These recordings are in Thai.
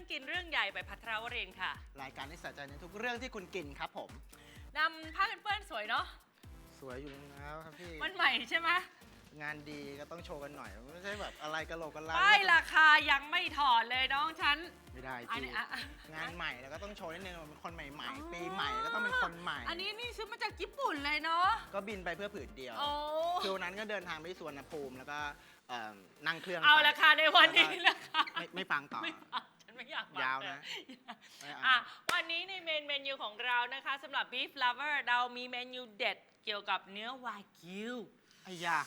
รื่องกินเรื่องใหญ่ไปพัทรวรินทร์ค่ะรายการที่ใส่ใจในทุกเรื่องที่คุณกินครับผม นำผ้ากันเปื้อนสวยเนาะสวยอยู่แล้วครับพี่ มันใหม่ใช่ไหมงานดีก็ต้องโชว์กันหน่อยไม่ใช่แบบอะไรกะโหลกกะลาป้ายราคายังไม่ถอดเลยน้องฉัน ไม่ได้อันจีนี้อะอะ งานใหม่แล้วก็ต้องโชว์นิดนึงว่าเป็นคนใหม่อ๋อๆปีใหม่ก็ต้องเป็นคนใหม่ อันนี้นี่ซื้อมาจากญี่ปุ่นเลยเนาะก็บินไปเพื่อผืนเดียว โอ้ คือวันนั้นก็เดินทางไปที่สุวรรณภูมิแล้วก็เอิ่มนั่งเครื่องเอาไปราคาในวันนี้ราคาไม่ไม่ฟังต่อ ไม่เอาฉัน ไม่อยากฟังยาวนะเลยไม่เอา อะวันนี้ในเมนเมนูของเรานะคะสำหรับ Beef Lover เรามีเมนูเด็ดเกี่ยวกับเนื้อวากิว ไอ้ยา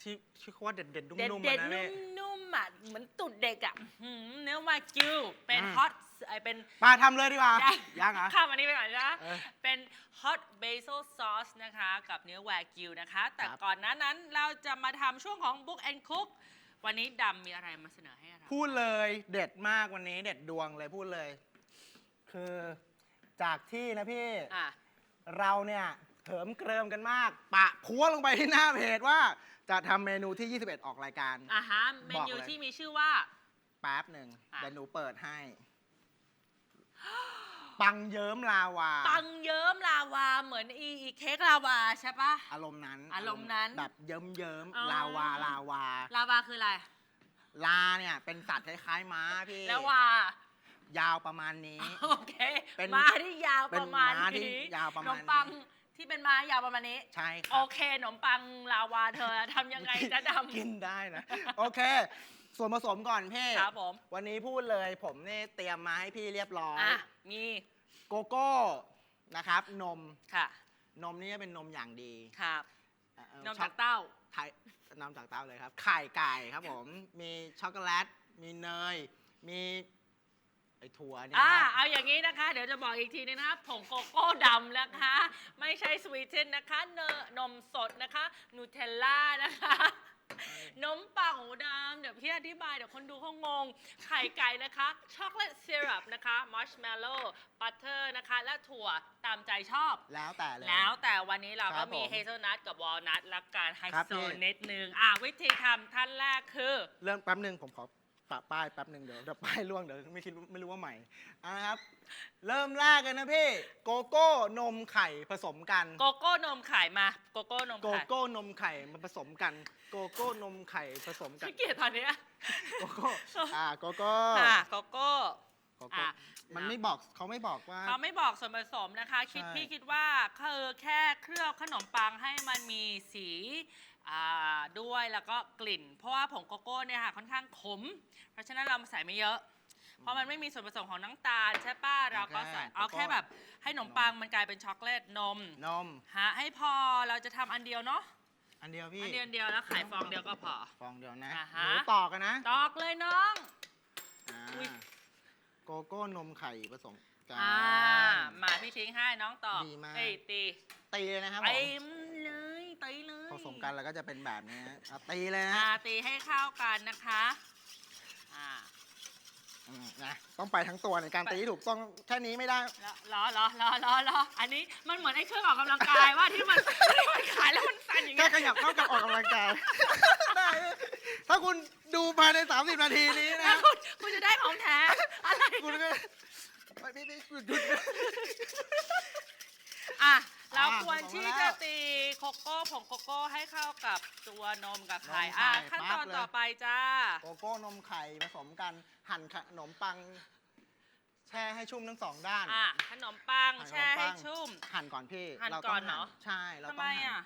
ที่ที่เขาว่าเด็ดเด็ดๆเด็ดนุ่มๆเด็อะดนะๆพี่นุ่มๆอะเหมือนตุดเด็กอะหืมเนื้อวากิว เป็นอืม ฮอตไอเป็น มาทำเลยดีกว่ายังยังเหรอ ข้ามอันนี้ไปก่อนนะ เออเป็น hot basil sauce นะคะ กับเนื้อวากิวนะคะ แต่ครับ ก่อนหน้านั้นเราจะมาทำช่วงของ book and cook วันนี้ดำมีอะไรมาเสนอให้เรา พูดเลยเด็ดมากวันนี้เด็ดดวงเลยพูดเลย คือจากที่นะพี่ อะ เราเนี่ยเหิมเกริมกันมาก ปะพัวลงไปที่หน้าเพจว่า จะทำเมนูที่ 21 ออกรายการ อะฮะ เมบอกนูเลย ที่มีชื่อว่า แป๊บหนึ่งอะ เดี๋ยวหนูเปิดให้ ปังเยิ้มลาวา ปังเยิ้มลาวาเหมือนอีอีเค้กลาวาใช่ปะ อารมณ์นั้นอารมณ์นั้นแบบเยิ้มเยิ้มๆอ๋อ ลาวาลาวา ลาวาคืออะไร ลาเนี่ยเป็นสัตว์คล้ายๆม้าพี่แล้ววา ยาวประมาณนี้ โอเคเป็นม้าที่ยาวเป็ปนระมาณม้าที่นี้ยาวประมาณขนมปังนี้ที่เป็นม้ายาวประมาณนี้ ใช่คโอรับเคขนมปังลาวาเธอทำยังไงจะดำ กินได้นะ โอเค ส่วนผสมก่อนพี่ครับผม วันนี้พูดเลยผมนี่เตรียมมาให้พี่เรียบร้อย อะ มี โกโก้นะครับนมค่ะ นมนี่เป็นนมอย่างดีครับ เอ่อนมช็จากเต้า ไทยนมจากเต้าเลยครับไข่ไก่ครับผม มีช็อกโกแลต มีเนย มีไอถั่วเนี่ยอ่า ครับ เอาอย่างนี้นะคะ เดี๋ยวจะบอกอีกทีนึงนะคะผงโกโก้ดำนะคะ ไม่ใช่สวีทเทนนะคะ เนยนมสดนะคะ นูเทลล่านะคะ นมปังหูดำเดี๋ยวพี่อธิบายเดี๋ยวคนดูเขางง ไข่ไก่นะคะช็อกโกแลตซีรัปนะคะมัชเมลโล่บัตเตอร์นะคะ และถั่วตามใจชอบ แล้วแต่เลย แล้วแต่วันนี้เราครัก็บมีผมเฮเซลนัทกับวอลนัทและการไฮครับโซพี่ นิดนึง อะวิธีทำท่านแรกคือ เรื่องแป๊บหนึ่งผมขอ ปะป้ายแป๊บหนึ่งเดี๋ยวเดี๋ยวป้ายล่วงเดี๋ยวไม่คิดไม่รู้ว่าใหม่เอะนะครับ เริ่มแรกกันนะพี่โกโก้นมไข่ผสมกัน โกโก้นมไข่มา โกโก้นมโกไข่โก้นมไข่มาผสมกัน โกโก้นมไข่ผสมกันขี้เกียจตอนเนี้ยโกโก้อ่าโกโก้ค่ะโกโก้โกโก้อะมันไม่บอกเขาไม่บอกว่า เขาไม่บอกส่วนผสมนะคะ คิดใช่ พี่คิดว่าคือแค่เคลือบขนมปังให้มันมีสีอ่า ด้วยแล้วก็กลิ่น เพราะว่าผงโกโก้เนี่ยค่ะค่อนข้างขม เพราะฉะนั้นเราใส่ไม่เยอะ เพราะมันไม่มีส่วนผสมของน้ำตาลใช่ป้ะเราก็ใส่เอาแค่แบบให้ขนมปังมันกลายเป็นช็อกโกแลตนมนม หาให้พอเราจะทำอันเดียวเนาะอันเดียวพี่อันเดียวอันเดียวแล้วขายฟองเดียวก็พอ ฟองเดียวนะอ่าหฮะ นูต่อกันนะตอกเลยน้อง อ่าอุ๊ย โกโก้นมไข่ผสมกัน อ่ามาพี่ทิ้งให้น้องตอกดีมาก เอ้ยตี ตีเลยนะครับผเต็มมเลยตีเลยผ สมกันแล้วก็จะเป็นแบบนี้นะอะตีเลยนะอ่าตีให้เข้ากันนะคะอ่าอืมนะต้องไปทั้งตัวในการตีที่ถูกต้องแค่นี้ไม่ได้ล้อล้อล้อล้อล้ออันนี้มันเหมือนไอ้เครื่องออกกำลังกายว่าที่มันที่มันขายแล้วมันสั่นอย่างแค่เงี้ยขยับเท่ากับออกกำลังกาย ได้เลยถ้าคุณดูภายใน 30 นาทีนี้แล้นะวคุณคุณจะได้ของแท้อะไร คุณก็ไม่ไม่ไม่หยุดหยุดอะ เราอะควรที่ผสมมาแล้จะวตีโกโก้ผงโกโก้ให้เข้ากับตัวนมกับไข่นมไข่อะขั้นตปั๊อบนเลยต่อไปจ้า โกโก้นมไข่ผสมกันหั่นขนมปัง แช่ให้ชุ่มทั้งสองด้านอะขนมปังหั่นขนมแช่ให้ปังชุ่ม หั่นก่อนพี่หั่นเราก่ต้ออนงเหรอหั่นใช่เราทำต้ไมองหั่นอะ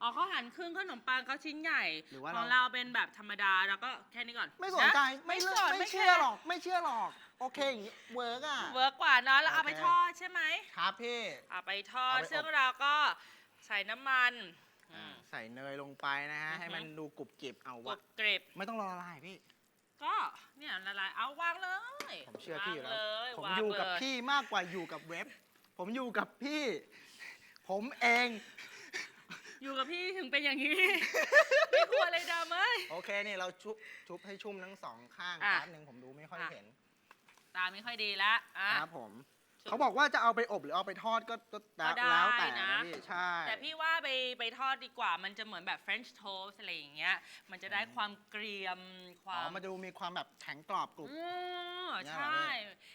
อ๋อเขาหั่นครึ่งขนมปังเขาชิ้นใหญ่หรือว่าของเราเราเป็นแบบธรรมดาแล้วก็แค่นี้ก่อน ไม่สนใจะไม่ไม่เลิสกนไม่แคเชื่อหรอก ไม่เชื่อหรอก โอเคอย่างนี้เวิร์กอะ เวิร์กกว่าเนอะแล้วเอาโอเคไปทอดใช่ไหมครับพี่ เอาไปทอดเอาไปอบ ซึ่งเราก็ใส่น้ำมันอืม ใส่เนยลงไปนะฮะ อือฮึ ให้มันดูกรุบกริบเอากวะรุบกริบไม่ต้องรอละลายพี่ ก็เนี่ยละลายเอาวางเลยผมเชื่อพี่อยู่แล้วางเลยผมวางอยู่กับเลพี่มากกว่าอยู่กับเว็บ ผมอยู่กับพี่ ผมเอง อยู่กับพี่ถึงเป็นอย่างนี้ ไม่กลัวเลยดำเอ้ย โอเคนี่เราชุบชุบให้ชุ่มทั้งสองข้างอะแป๊บหนึ่งผมดูไม่ค่อยอะ เห็น ตาไม่ค่อยดีละอะ ครับผมเขาบอกว่าจะเอาไปอบหรือเอาไปทอดก็ก็ก็ได้แล้วแต่นะ นะพี่ใช่ แต่พี่ว่าไปไปทอดดีกว่า มันจะเหมือนแบบ French toast อะไรอย่างเงี้ย มันจะได้ความเกรียมคอ๋วาอม มันจะดูมีความแบบแข็งกรอบกรุบ อืมเนี่ยใช่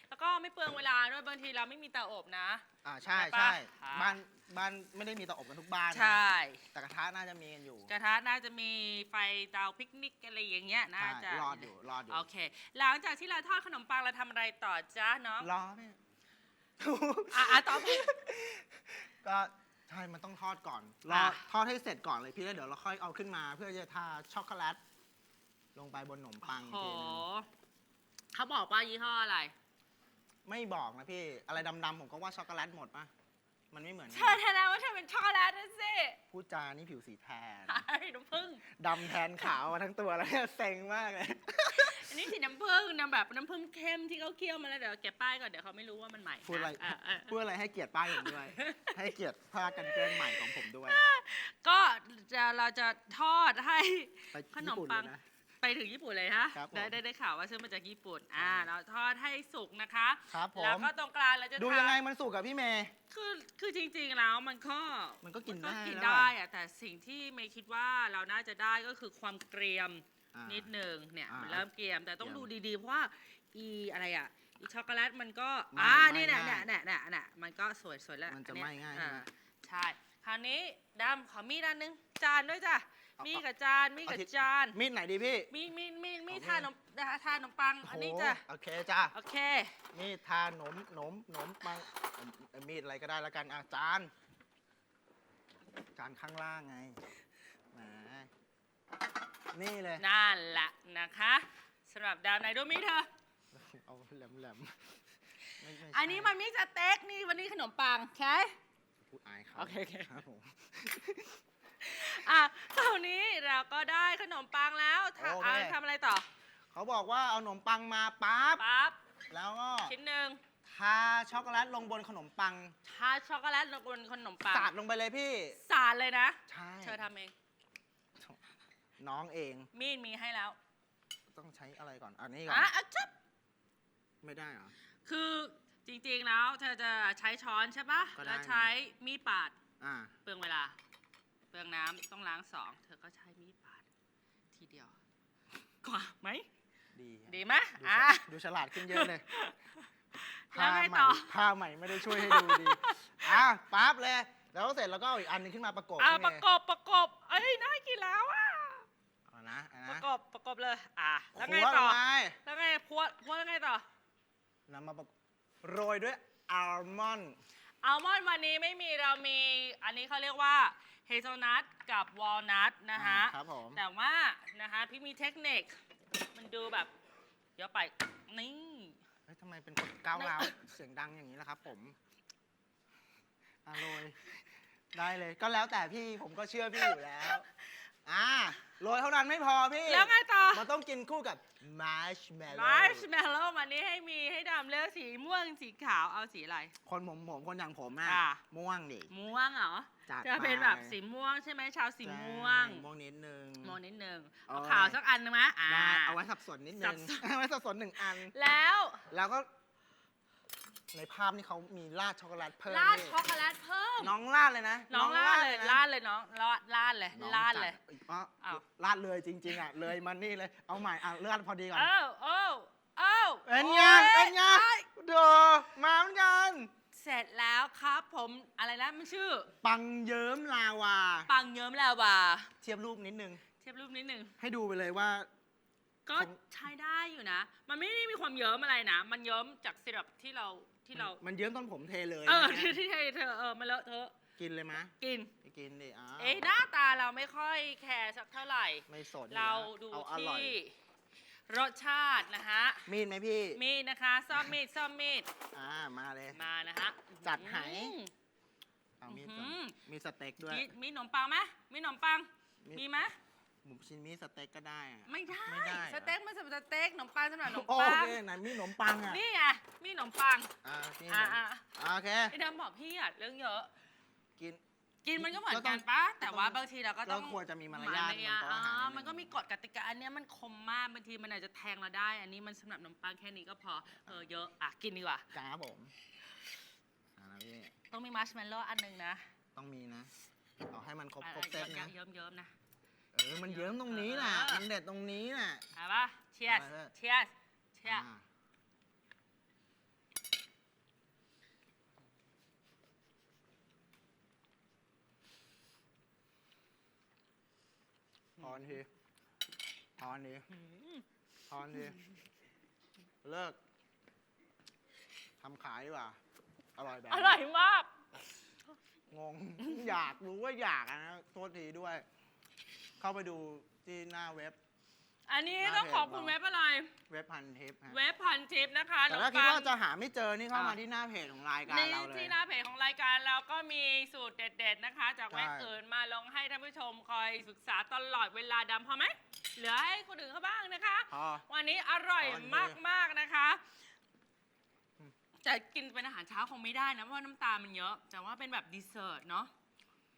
แล้วก็ไม่เปลืองเวลาด้วยบางทีเราไม่มีเตาอบนะ อ่าใช่ใช่ปะใช่ค่ะบ้าน บ้านไม่ได้มีเตาอบกันทุกบ้านนะใช่ แต่กระทะน่าจะมีกันอยู่กระทะน่าจะมีไฟเตาปิกนิกอะไรอย่างเงี้ยน่าจะใช่รอดอยู่รอดอยู่โอเค หลังจากที่เราทอดขนมปังเราทำอะไรต่อจ้าน้องรอพี่อะอะต่อไป ก็ใช่มันต้องทอดก่อนรออะ ทอดให้เสร็จก่อนเลยพี่แล้วเดี๋ยวเราค่อยเอาขึ้นมา เพื่อจะทาช็อกโกแลตลงไปบนขนมปังอีกโหทีนึงเขาบอกว่ายี่ห้ออะไร ไม่บอกนะพี่ อะไรดำๆผมก็ว่าช็อกโกแลตหมดปะ มันไม่เหมือนเธอแท้แล้วว่าเธอเป็นช็อกโกแลตนะสิพูดจานี่ผิวสีแทนไอ้น้ำผึ้งดำแทนขาวมาทั้งตัวแล้วเนี่ยเซ็งมากเลย อันนี้สีน้ำผึ้งน้ำแบบน้ำผึ้งเข้มที่เขาเคี่ยวมาแล้วเดี๋ยวเก็บป้ายก่อนเดี๋ยวเขาไม่รู้ว่ามันใหม่นพูดอะไรอะอะพูดอะไรให้เกียรติป้ายผมด้วย ให้เกียรติผ้ากันเปื้อนใหม่ของผมด้วย ก็จะเราจะทอดให้ไปขนญี่มปุ่นปัเลงยนะไป ถึงญี่ปุ่นเลยฮะครับผมได้ได้ได้ข่าวว่าซื้อมาจากญี่ปุ่น อ่าใช่เราทอดให้สุกนะคะครับผแล้วมก็ตรงกลางเราจะดูทายังไงมันสุกกับพี่เมย์คือคือจริงๆแล้วมันก็มันก็กินมัได้กินแล้วได้อะแต่สิ่งที่เมย์คิดว่าเราน่าจะได้ก็คือความเกรียมอ่านิดหนึ่งเนี่ยอ่ามัมันเริ่มเกรียมแต่ต้องเกรีดูยมดีๆเพราะว่าอีอะไรอะอีช็อกโกแลตมันก็ไม่อ่าไม่นี่เนี่ยง่ายเนี่ยเนี่ยเนี่ยเนี่ยมันก็สวยสวยแล้วมันจะอัเยไม่ง่ายอ่ใช่ไหมใช่คราวนี้ดำขอมีดอันนึงจานด้วยจ้ะเอา มีกับจาน มีกับเอาที่จาน มีดไหนดีพี่ มีมีมีมีเอามีดทานนมทานขนมปัง อันนี้โโหจ้ะ โอเคจ้าโอเค มีดทาหนมหนมหนมปังเอ่อมีดอะไรก็ได้แล้วกันอาจานจานข้างล่างไงแหมนี่เลย นั่นแหละนะคะสำหรับดาวไหนดูมีเธอ เอาแหลมแหลมๆไม่ไม่ใช่อันนี้มันมีสเต็กนี่วันนี้ขนมปังโอเคพูดอายเขาโอเคโอเคครับผม อะคราวนี้เราก็ได้ขนมปังแล้วทาโอเค เอาทำอะไรต่อเขาบอกว่าเอาขนมปังมาปั๊บปั๊บแล้วก็ชิ้นหนึ่งทาช็อกโกแลตลงบนขนมปังทาช็อกโกแลตลงบนขนมปังสาดลงไปเลยพี่ สาดเลยนะ ใช่เธอทำเอง น้องเองมีดมีให้แล้วต้องใช้อะไรก่อนอันนี้ก่อนอะอะจับไม่ได้เหรอ คือจริงๆแล้ว เธอจะใช้ช้อนใช่ปะก็ได้ แล้วใช้มีดปาดอ่า เปลืองเวลา เปลืองน้ำต้องล้างสองเธอก็ใช้มีดปาดทีเดียว กว่าไหม ดีครับดีไหมดูอะฉดูฉลาดขึ้นเยอะเลยแล้วไงผ้าใหม่ต่อ ผ้าใหม่ไม่ได้ช่วยให้ดูดี อะปั๊บเลย แล้วเสร็จแล้วก็เอาอีกอันหนึงขึ้นมาประกบอะนี่ไงประกบประกบเอ้ยน่ากินแล้วอะเอานะเอาประนะกบประกบเลย อะแล้วไงคั่วต่อลงไปแล้วไงพวดพวดแล้วไงต่อแล้วมาประกบโรยด้วยอัลมอนด์ อัลมอนด์วันนี้ไม่มีเรามีอันนี้เขาเรียกว่า เฮเซลนัทกับวอลนัทนะคะอ่าครับผม แต่ว่านะคะพี่มีเทคนิคมันดูแบบเดี๋ยวไปนี่ เฮ้ยทำไมเป็นคนก้าวร้าว เสียงดังอย่างนี้ล่ะครับผมอะโรยได้เลย ก็แล้วแต่พี่ผมก็เชื่อพี่อยู่แล้ว อ่าโรยเท่านั้นไม่พอพี่แล้วไงต่อ มันต้องกินคู่กับมาร์ชเมลโล่มาร์ชเมลโล่วันนี้ให้มีให้ดำเลือกสีม่วงสีขาวเอาสีอะไร คนผมผมคนอย่างผมอะอ่า ม่วงดิ ม่วงเหรอ จัดจะเป็นไปแบบสีม่วงใช่ไหมชาวสีม่วง ใช่ม่วงนิดนึงม่วงนิดนึงโอ้เอายขาวสักอันนึงไหมอ่า ได้เอาไว้สับสนนิดนึสังบสน เอาไว้สับสนหนึ่งอัน แล้วแล้วก็ในภาพนี่เขามีราดช็อกโกแลตเพิ่มราดนี่ช็อกโกแลตเพิ่มน้องราดเลยนะน้องลาดเลยนะลาดเลยน้องลาดลาดเลยน้องลาดเลยจัอีกอะอ้าวราดเลยจริง ๆอะเลยมันนี่เลยเอาใหม่อะเลือดพอดีก่อน เอ้าเอ้าเอ้าเป็นไงโอ้ยเป็นไงอ้โดมาเหมือนกัน เสร็จแล้วครับผมอะไรนะมันชื่อ ปังเยิ้มลาวา ปังเยิ้มแล้วว่ะเทียบรูปนิดนึง เทียบรูปนิดนึง ให้ดูไปเลยว่า ก็ของใช้ได้อยู่นะ มันไม่ได้มีความเยิ้มอะไรนะ มันเยิ้มจากซิรัปที่เราที่เรา มันเยิ้มตอนผมเทเลยเออนะที่ที่เธอเออมาเลอะเธอะกินเลยมะ กินไปกินดิอ้าวเอ๊ะหน้าตาเราไม่ค่อยแคร์สักเท่าไหร่ ไม่สนเราดูเอาอร่ที่อย รสชาตินะฮะ มีดไหมพี่ มีดนะคะ ซ่อมมีดซ่อมมีด อ่ามาเลย มานะฮะจัดไหอืม เอามีดอื้ก่ออหืนอมีสเต็กด้วย มีมีขนมปังไหมมีขนมปัง มี มีไหมหมูชิ้นมีสเต็กก็ได้อะไม่ได้ไม่ได้เหรอสเต็กไม่สำหรับสเต็กขนมปังสำหรับขนมโอปัง เคไหนมีขนมปังอะนี่ไงมีขนมปัง อ่าพี่อ่าอ่า โอเคไอ้ดำบอกพี่อะเรื่องเยอะ กิน กินมันก็เหมือนก็ต้กัอนงปะแต่ว่าก็ต้องบางทีเราก็ต้องเราควรจะมีมารยาทมารยาทบนโต๊ะอาหารอ่านิดนึง มันก็มีกฎกติกาอันเนี้ยมันคมมากบางทีมันอาจจะแทงเราได้ อันนี้มันสำหรับขนมปังแค่นี้ก็พอเออเยอะอะกินดีกว่าครับผมพี่ต้องมีมัชเมลโล่อันหนึ่งนะต้องมีนะเอาให้มันครบอะครบเซตนะ เยิ้มๆๆนะ เออ มันเยิ้มตรงนี้น่ะเออมันเด็ดตรงนี้น่ะเอาปะเชียร์เอาไปเลย เชียร์เชียร์ อ่า อนทีพอนทีอืมพอนทีเลิกทำขายดีกว่า อร่อยแบบอนี้ร่อยมาก งง อยากรู้ว่าอยากอะนะโทษทีด้วย เข้าไปดูที่หน้าเว็บ อันนี้น่าต้องขอบคุณเห็นเว็บอะไร เว็บพันทิปฮะเว็บพันทิปนะคะแต่ถ้าน้คิดองว่าปังจะหาไม่เจอนี่เข้ามาอะที่หน้าเพจของรายการในเราเลย ที่หน้าเพจของรายการเราก็มีสูตรเด็ด ๆนะคะ จากเว็บใช่อื่นมาลงให้ท่านผู้ชมคอยศึกษาตลอดเวลาดำพอไหมเหลือให้คนอื่นเขาบ้างนะคะพอวันนี้อร่อยตอนนี้มากๆนะคะอืมจะกินเป็นอาหารเช้าคงไม่ได้นะเพราะว่าน้ำตาลมันเยอะ แต่ว่าเป็นแบบดีเซอร์ทเนาะ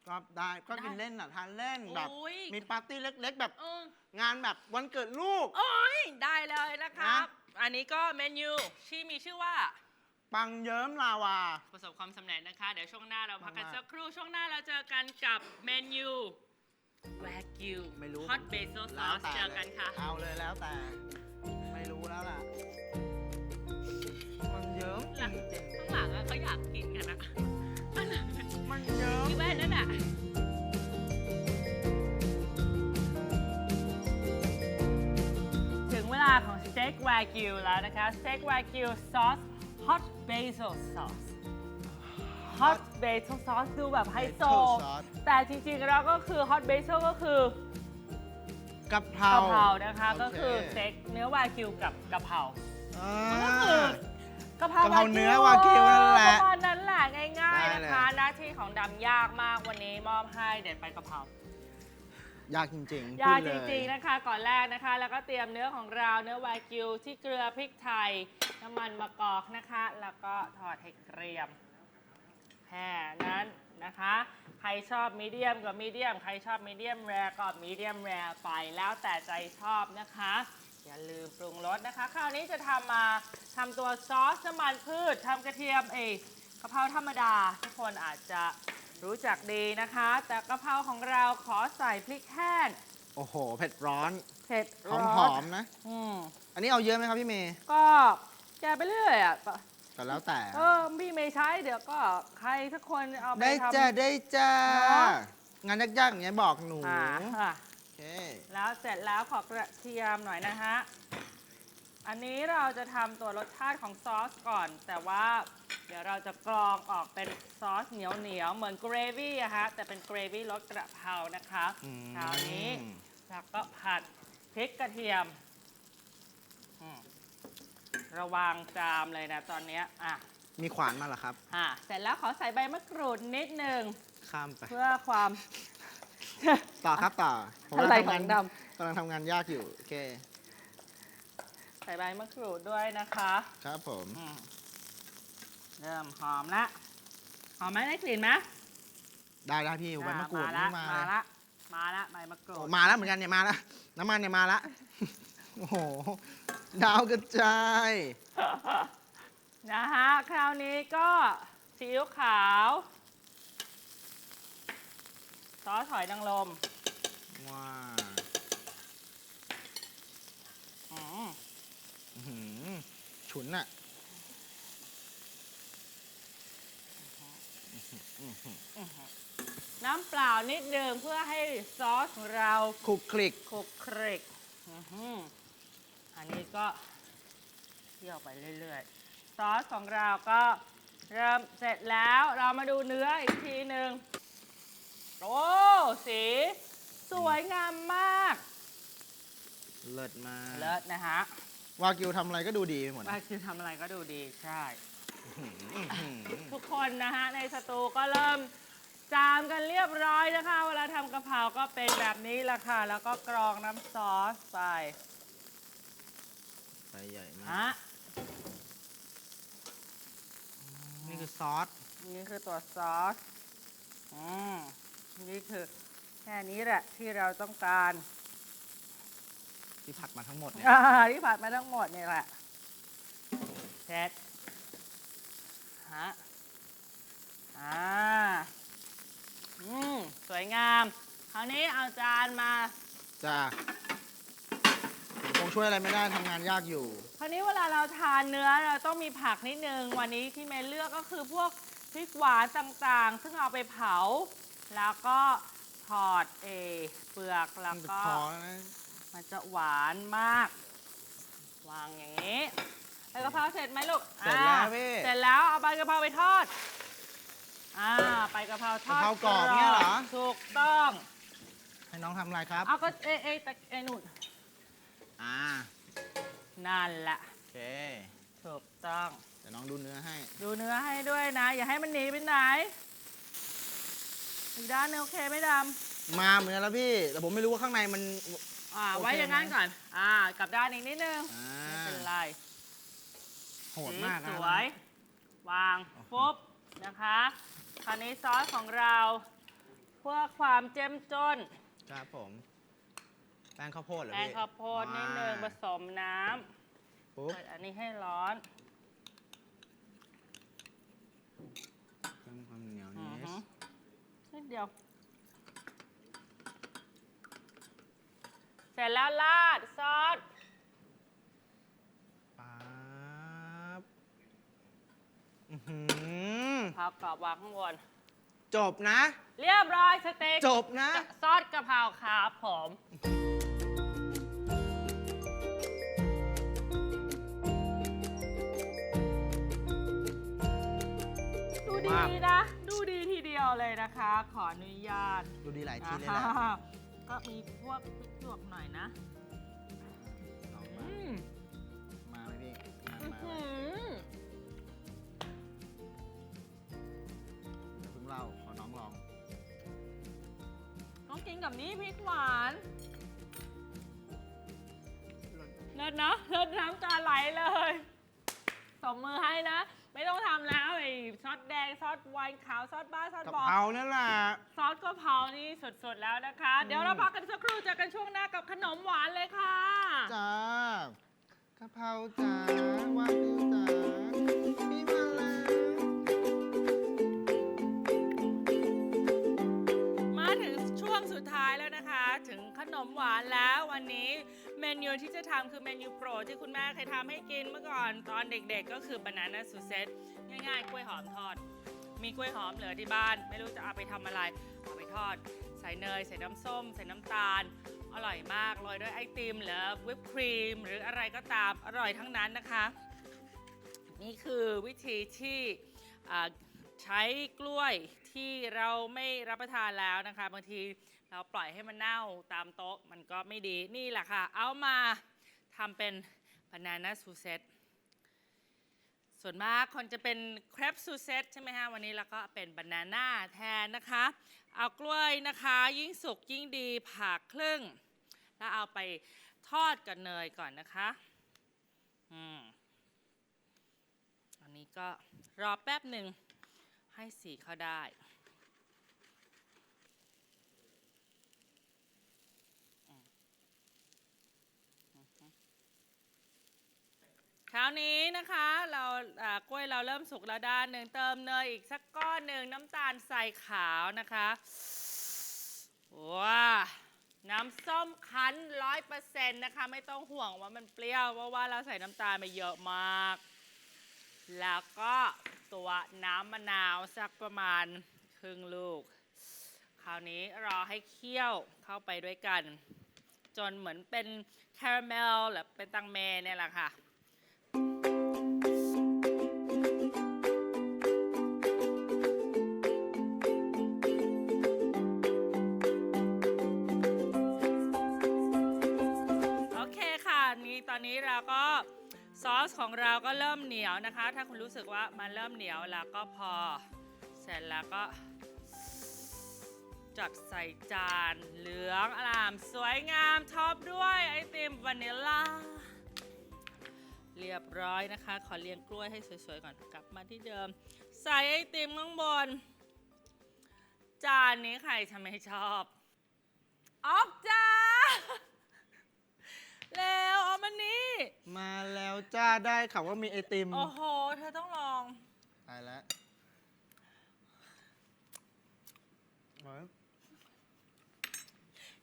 ก็ได้ก็กินได้เล่นอะทานเล่นแบบ โอ้ย มีปาร์ตี้เล็ก ๆ แบบเอองานแบบวันเกิดลูก โอ้ยได้เลยนะครับ นะ อันนี้ก็เมนูที่มีชื่อว่า ปังเยิ้มลาวา ประสบความสำเร็จนะคะ เดี๋ยวช่วงหน้าเราพักกันมากๆสักครู่ ช่วงหน้าเราเจอกันกับเมนูแวกิวไม่รู้ฮอตเบสโซซแล้อวสแต่เจอกันค่ะ เอาเลยแล้วแต่ ไม่รู้แล้วล่ะ มันเยิ้มจริงข้างหลังอะเขาอยากกินกันนะๆ มันเยิ้มพี่แว่นนั่นน่ะถึงเวลาของสเต็กวากิวแล้วนะคะสเต็กวากิวซอสฮอตเบซิลซอสฮอตเบซิลซอสดูแบบไฮโซซอสแต่จริงๆแล้วก็คือฮอตเบซิลก็คือกะเพรากะเพรานะคะ โก็คือสเต็กเนื้อวากิวกับกะเพรา อ่ามันก็คือกะเพรากะเพราเนื้อวากิวนั่นแหละ ประมาณนั้นแหละง่ายได้ๆ ของดำยากมากวันนี้มอบให้เด็ดไปกะเพรายากจริงๆยาพูดจเลริงๆนะคะ ก่อนแรกนะคะ แล้วก็เตรียมเนื้อของเราเนื้อวากิวที่เกลือพริกไทย น้ำมันมะกอกนะคะ แล้วก็ทอดให้เกรียมแค่นั้นนะคะ ใครชอบมีเดียมก็มีเดียม ใครชอบมีเดียมแรก็มีเดียมแรไปแล้วแต่ใจชอบนะคะ อย่าลืมปรุงรสนะคะ คราวนี้จะทำมาทำตัวซอสน้ำมันพืชทำกระเทียมเอย กะเพราธรรมดา ทุกคนอาจจะรู้จักดีนะคะ แต่กะเพราของเราขอใส่พริกแห้งโอ้โห เผ็ดร้อนเผ็ดหร้ออมนหอมๆนะ อืมอันนี้เอาเยอะไหมครับพี่เมย์ก็แกไปเรื่อยอะก็แล้วแต่ เออพี่ไม่ใช้เดี๋ยวก็ใครสักคนเอาไปได้ทำ จ้าได้จ้าเนอะ งานยากๆอย่างเงี้ยบอกหนูอ่าค่ะโอเคแล้วเสร็จแล้วขอกระเทียมหน่อยนะฮะ อันนี้เราจะทำตัวรสชาติของซอสก่อน แต่ว่าเดี๋ยวเราจะกรองออกเป็นซอสเหนียวเหนียวๆเหมือนเกรวี่อะฮะแต่เป็นเกรวี่รสกระเพรานะคะอืมคราวนี้แล้วก็ผัดพริกกระเทียมอืมระวังจามเลยนะตอนเนี้ยอะมีขวานมาเหรอครับ อะเสร็จแล้วขอใส่ใบมะกรูดนิดนึงข้ามไป เพื่อความ ต่อครับต่อผมอะไรกำลัของทำงานดกำลังทำงานยากอยู่ โอเคใส่ใบมะกรูดด้วยนะคะครับผมอืมเริ่มหอมละหอมไหมได้กลิ่นไหมได้ได้พี่ใบมะกรูดอ่นี่มามาละมาละ มาละใบมะกรูโอ้ดมาแล้วเหมือนกันเนี่ยมาแล้วน้ำมันเนี่ยมาแล้วโอ้โหดาวกระจายนะฮะคราวนี้ก็ซีอิ๊วขาว ซอสหอยนางรมว้าอืม อื้อหือ ฉุนอะน้ำเปล่านิดนึงเพื่อให้ซอสของเราคลุกคลิกคลุกคลิกอื้อหืออันนี้ก็เคี่ยวไปเรื่อยๆ ซอสของเราก็เริ่มเสร็จแล้วเรามาดูเนื้ออีกทีหนึ่งโอ้สี สวยงามมาก เลิศมาก เลิศนะฮะ วากิวทำอะไรก็ดูดีไปหมดมานะคือทำอะไรก็ดูดีใช่อื้อหือทุกคนนะฮะในสตูก็เริ่มจามกันเรียบร้อยนะคะ เวลาทำกะเพราก็เป็นแบบนี้แหละค่ะ แล้วก็กรองน้ำซอสไปใบใหญ่มากฮะนี่คือซอส นี่คือตัวซอสอืมนี่คือแค่นี้แหละที่เราต้องการ ที่ผัดมาทั้งหมดเนี่ย อ่าที่ผัดมาทั้งหมดนี่แหละเสร็จฮะอ่าอืมสวยงามคราวนี้เอาจานมาจ้าคงช่วยอะไรไม่ได้ทำงานยากอยู่ คราวนี้เวลาเราทานเนื้อเราต้องมีผักนิดนึง วันนี้ที่เมย์เลือกก็คือพวกพริกหวานต่างๆ ซึ่งเอาไปเผา แล้วก็ถอดเอเปลือกแล้วก็ พอแล้วนะ มันจะหวานมาก วางอย่างนี้ใบกะเพราเสร็จไหมลูกเสร็จแล้วอ่าพี่ เสร็จแล้วเอาใบกะเพราไปทอด อ่าใบกะเพราทอดกะเพรากรอบเนี่ยเหรอ ถูกต้อง ให้น้องทำอะไรครับ เอาก็เอเอตะเอนุ่นอ่า นั่นแหละโอเค ถูกต้อง เดี๋ยวน้องดูเนื้อให้ ดูเนื้อให้ด้วยนะ อย่าให้มันหนีไปไหน อีกด้านหนึงโอเคไหม่ดมาเหมือนแล้วพี่ แต่ผมไม่รู้ว่าข้างในมันำ อ่าโอเคไว้อย่างนั้นไหมก่อน อ่ากลับด้านอีกนิดนึงอ่าไม่เป็นไรโหดมากสีนะ สวย วางโอ้โหปุ๊บนะคะคราวนี้ซอสของเราเพื่อความเจ้มจนครับผม แป้งข้าวโพดเหรอแป้งพี่ข้าวโพดนิดนึงผอ่าสมน้ปุ๊ำบเปิดอันนี้ให้ร้อนเพิ่มความเหนียวอืนิอดฮึนิดเดียว เส ร็จแล้วราดซอสป๊าบอื้อหือผักกรอบวางข้างบน จบนะ เรียบร้อยสเต็กจบนะ ซอสกะเพราครับผมดูดีมากนะ ดูดีทีเดียวเลยนะคะ ขออนุญาตดูดีหลายทีเลยแหละ อ่า ก็มีพวกพริกหยวกหน่อยนะลองมาอืมมาไหมพี่มาอื้อมาหือเดี๋ยวเพิ่งเล่าขอน้องลองต้องกินกับนี้พริกหวานเลิศเนาะเลิศน้ำตาไหลเลยสมมือให้นะ ไม่ต้องทำแล้วไอ้ซอสแดงซอสไวน์ขาวซอสบ้าซอสกะบอเพรานั่นแหละ ซอสกะเพรานี่สดๆแล้วนะคะ เดี๋ยวเราพักกันสักครู่เจอกันช่วงหน้ากับขนมหวานเลยค่ะ จ้ากะเพราจ๋าวาฟิวจ๋าพี่มาแล้วมาถึงช่วงสุดท้ายแล้วนะคะ ถึงขนมหวานแล้ววันนี้ เมนูที่จะทำคือเมนูโปรดที่คุณแม่เคยทำให้กินเมื่อก่อนตอนเด็กๆ ก็คือบานาน่าซูเซตง่ายๆกล้วยหอมทอด มีกล้วยหอมเหลือที่บ้าน ไม่รู้จะเอาไปทำอะไร เอาไปทอด ใส่เนย ใส่น้ำส้ม ใส่น้ำตาล อร่อยมากโรยด้วยไอติมหรือวิปครีม หรืออะไรก็ตามอร่อยทั้งนั้นนะคะ นี่คือวิธีที่ใช้กล้วยที่เราไม่รับประทานแล้วนะคะ บางที เราปล่อยให้มันเน่าตามโต๊ะมันก็ไม่ดีนี่แหละค่ะ เอามาทำเป็นบานาน่าซูเซตส่วนมากคนจะเป็นเครปซูเซตใช่ไหมฮะวันนี้เราก็เป็นบานาน่าแทนนะคะ เอากล้วยนะคะ ยิ่งสุกยิ่งดีผ่าครึ่ง แล้วเอาไปทอดกับเนยก่อนนะคะอืมอันนี้ก็รอแป๊บหนึ่งให้สีเขาได้ อืมอือฮึ คราวนี้นะคะเราอ่ากล้วยเราเริ่มสุกแล้วด้านหนึ่งเติมเนยอีกสักก้อนหนึ่งน้ำตาลใส่ขาวนะคะว้าน้ำส้มคั้นร้อยเปอร์เซ็นต์นะคะ ไม่ต้องห่วงว่ามันเปรี้ยวเพราะว่าเราใส่น้ำตาลไปเยอะมาก แล้วก็ตัวน้ำมะนาวสักประมาณครึ่งลูก คราวนี้รอให้เคี่ยวเข้าไปด้วยกัน จนเหมือนเป็นคาราเมลหรือเป็นตังเมเนี่ยแหละค่ะ เราก็ซอสของเราก็เริ่มเหนียวนะคะ ถ้าคุณรู้สึกว่ามันเริ่มเหนียวแล้วก็พอ เสร็จแล้วก็ จัดใส่จานเหลืองอลาม สวยงามท็อปด้วยไอติมวานิลลาเรียบร้อยนะคะ ขอเรียงกล้วยให้สวยๆก่อนกลับมาที่เดิม ใส่ไอติมข้างบน จานนี้ใครจะไม่ชอบ ออกจ้า แล้วเอมันนี่มาแล้วจ้าได้ข่าวว่ามีไอติมโอ้โห เธอต้องลอง ตายแล้ว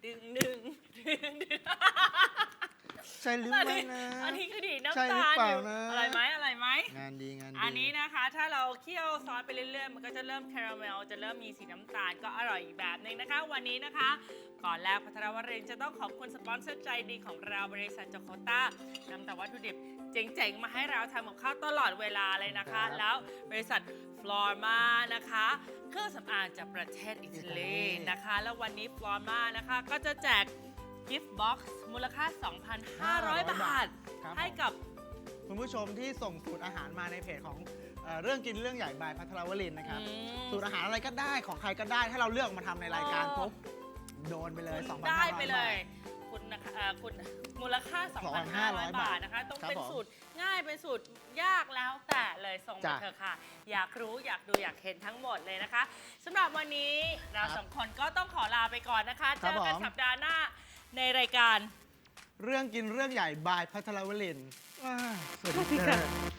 ดึงดึงดึงง ใช่หรืออันไม่นี้นะ อันนี้คือดีดใช่น้ำหรือตาลเปล่าอยู่นะ อะไรไหมอะไรไหม งานดีงานดีอันนี้นะคะถ้าเราเคี่ยวซอสไปเรื่อยๆ มันก็จะเริ่มคาราเมลจะเริ่มมีสีน้ำตาลก็อร่อยอีกแบบหนึ่งนะคะ วันนี้นะคะ ก่อนแรกพัทรวรินทร์จะต้องขอบคุณสปอนเซอร์ใจดีของเราบริษัทโจโคต้านำแต่วัตถุดิบเจ๋งๆ มาให้เราทำกับข้าวตลอดเวลาเลยนะคะ แล้วบริษัทฟลอร์มานะคะ เครื่องสำอางจากประเทศอิตาลีนะคะ แล้ววันนี้ฟลอร์มานะคะก็จะแจก กิฟต์บ็อกซ์มูลค่า 2,500 บาท ครับ ให้ผมกับ คุณผู้ชมที่ส่งสูตรอาหารมาในเพจของเอ่อเรื่องกินเรื่องใหญ่บายพัทรวรินทร์นะครับ อืมสูตรอาหารอะไรก็ได้ของใครก็ได้ ถ้าเราเลือกมาทำในรายการอ๋อ ปุ๊บโดนไปเลยคุณ2,500 ได้ไปเลยบาทคุณนะคะเอ่อคุณมูลค่า 2,500 2,500บาทนะคะ ต้องครับเป็นผมสูตรง่ายเป็นสูตรยากแล้วแต่เลยส่งมาจ้ะเถอะค่ะ อยากรู้อยากดูอยากเห็นทั้งหมดเลยนะคะสำหรับวันนี้เราครับสองคนก็ต้องขอลาไปก่อนนะคะ คเจรับอกันผม สัปดาห์หน้า ในรายการ เรื่องกินเรื่องใหญ่บายพัทรวรินทร์อ่าสวัสสวัสดีดีค่ะค่ะ